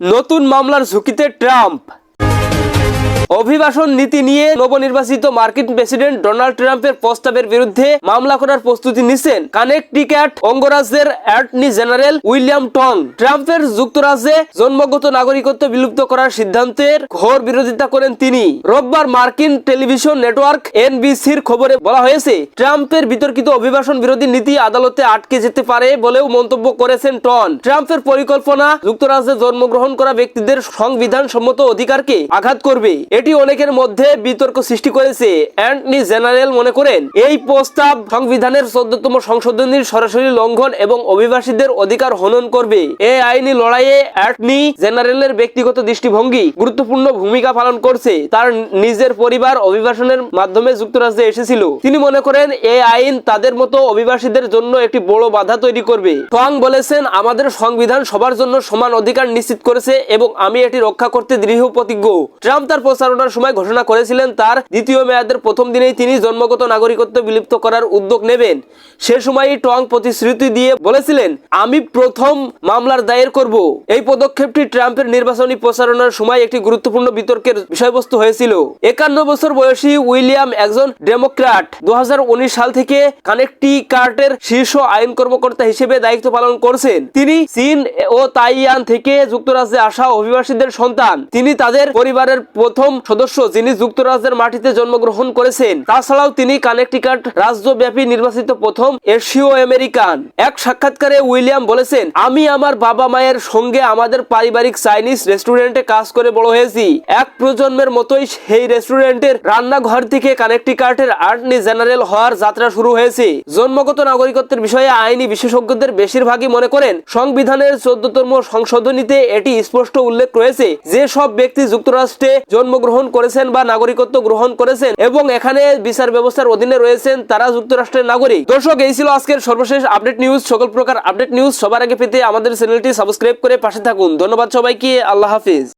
নতুন মামলার ঝুঁকিতে ট্রাম্প। অভিবাসন নীতি নিয়ে নবনির্বাচিত মার্কিন প্রেসিডেন্ট ডোনাল্ড ট্রাম্পের প্রস্তাবের বিরুদ্ধে মামলা করার প্রস্তুতি নিচ্ছেন কানেকটিক্যাট অঙ্গরাজ্যের অ্যাটর্নি জেনারেল উইলিয়াম টং। ট্রাম্পের যুক্তরাজ্যে জন্মগত নাগরিকত্ব বিলুপ্ত করার সিদ্ধান্তের ঘোর বিরোধিতা করেন তিনি। রোববার মার্কিন টেলিভিশন নেটওয়ার্ক এনবিসির খবরে বলা হয়েছে, ট্রাম্পের বিতর্কিত অভিবাসন বিরোধী নীতি আদালতে আটকে যেতে পারে বলেও মন্তব্য করেছেন টন। ট্রাম্পের পরিকল্পনা যুক্তরাজ্যে জন্মগ্রহণ করা ব্যক্তিদের সংবিধান সম্মত অধিকারকে আঘাত করবে। এটি অনেকের মধ্যে বিতর্ক সৃষ্টি করেছে। অ্যান্টনি জেনারেল মনে করেন, এই প্রস্তাব সংবিধানের চোদ্দতম সংশোধনীর সরাসরি লঙ্ঘন এবং অভিবাসীদের অধিকার হনন করবে। এই আইনি লড়াইয়ে অ্যাটর্নি জেনারেলের ব্যক্তিগত দৃষ্টিভঙ্গি গুরুত্বপূর্ণ ভূমিকা পালন করছে। তার নিজের পরিবার অভিবাসনের মাধ্যমে যুক্তরাজ্যে এসেছিল। তিনি মনে করেন এই আইন তাদের মতো অভিবাসীদের জন্য একটি বড় বাধা তৈরি করবে। টং বলেছেন, আমাদের সংবিধান সবার জন্য সমান অধিকার নিশ্চিত করেছে এবং আমি এটি রক্ষা করতে দৃঢ় প্রতিজ্ঞ। ট্রাম্প তার প্রচারণার সময় ঘোষণা করেছিলেন তার দ্বিতীয় মেয়াদের প্রথম দিনেই তিনি জন্মগত নাগরিকত্ব বিলুপ্ত করার উদ্যোগ নেবেন। সে সময়ই টং প্রতিশ্রুতি দিয়ে বলেছিলেন, আমি প্রথম মামলার দায়ের করব। এই পদক্ষেপটি ট্রাম্পের নির্বাচনী প্রচারণার সময় একটি গুরুত্বপূর্ণ বিতর্কের বিষয়বস্তু হয়েছিল। একান্ন বছর বয়সী উইলিয়াম একজন ডেমোক্র্যাট দু সাল থেকে কানেকটি কার্টের শীর্ষ আইন কর্মকর্তা হিসেবে দায়িত্ব পালন করছেন। তিনি চীন ও তাইয়ান থেকে যুক্তরাজ্যে আসা অভিবাসীদের সন্তান। তিনি তাদের পরিবারের প্রথম সদস্য যিনি যুক্তরাজ্যের মাটিতে জন্মগ্রহণ করেছেন, তাছাড়াও তিনি কানেকটিকাট রাজ্যব্যাপী নির্বাচিত প্রথম এশীয় আমেরিকান। এক সাক্ষাৎকারে উইলিয়াম বলেছেন, আমি আমার বাবা মায়ের সঙ্গে আমাদের পারিবারিক চাইনিজ রেস্টুরেন্টে কাজ করে বড় হয়েছি। এক প্রজন্মের মতোই সেই রেস্টুরেন্টের রান্নাঘর থেকে কানেকটিকাটের আর্টনি জেনারেল হওয়ার যাত্রা শুরু হয়েছে। জন্মগত নাগরিকত্বের বিষয়ে আইনি বিশেষজ্ঞদের বেশিরভাগই মনে করেন, সংবিধানের চোদ্দতম সংশোধনীতে এটি স্পষ্ট উল্লেখ রয়েছে। যে সব ব্যক্তি যুক্তরাষ্ট্রে জন্মগ্রহণ করেছেন বা নাগরিকত্ব গ্রহণ করেছেন এবং এখানে বিচার ব্যবস্থার অধীনে রয়েছেন তারা যুক্তরাষ্ট্রের নাগরিক। দর্শক, এই ছিল আজকের সর্বশেষ আপডেট নিউজ। সকল প্রকার আপডেট নিউজ সবার আগে পেতে আমাদের চ্যানেলটি সাবস্ক্রাইব করে পাশে থাকুন। ধন্যবাদ সবাইকে। আল্লাহ হাফিজ।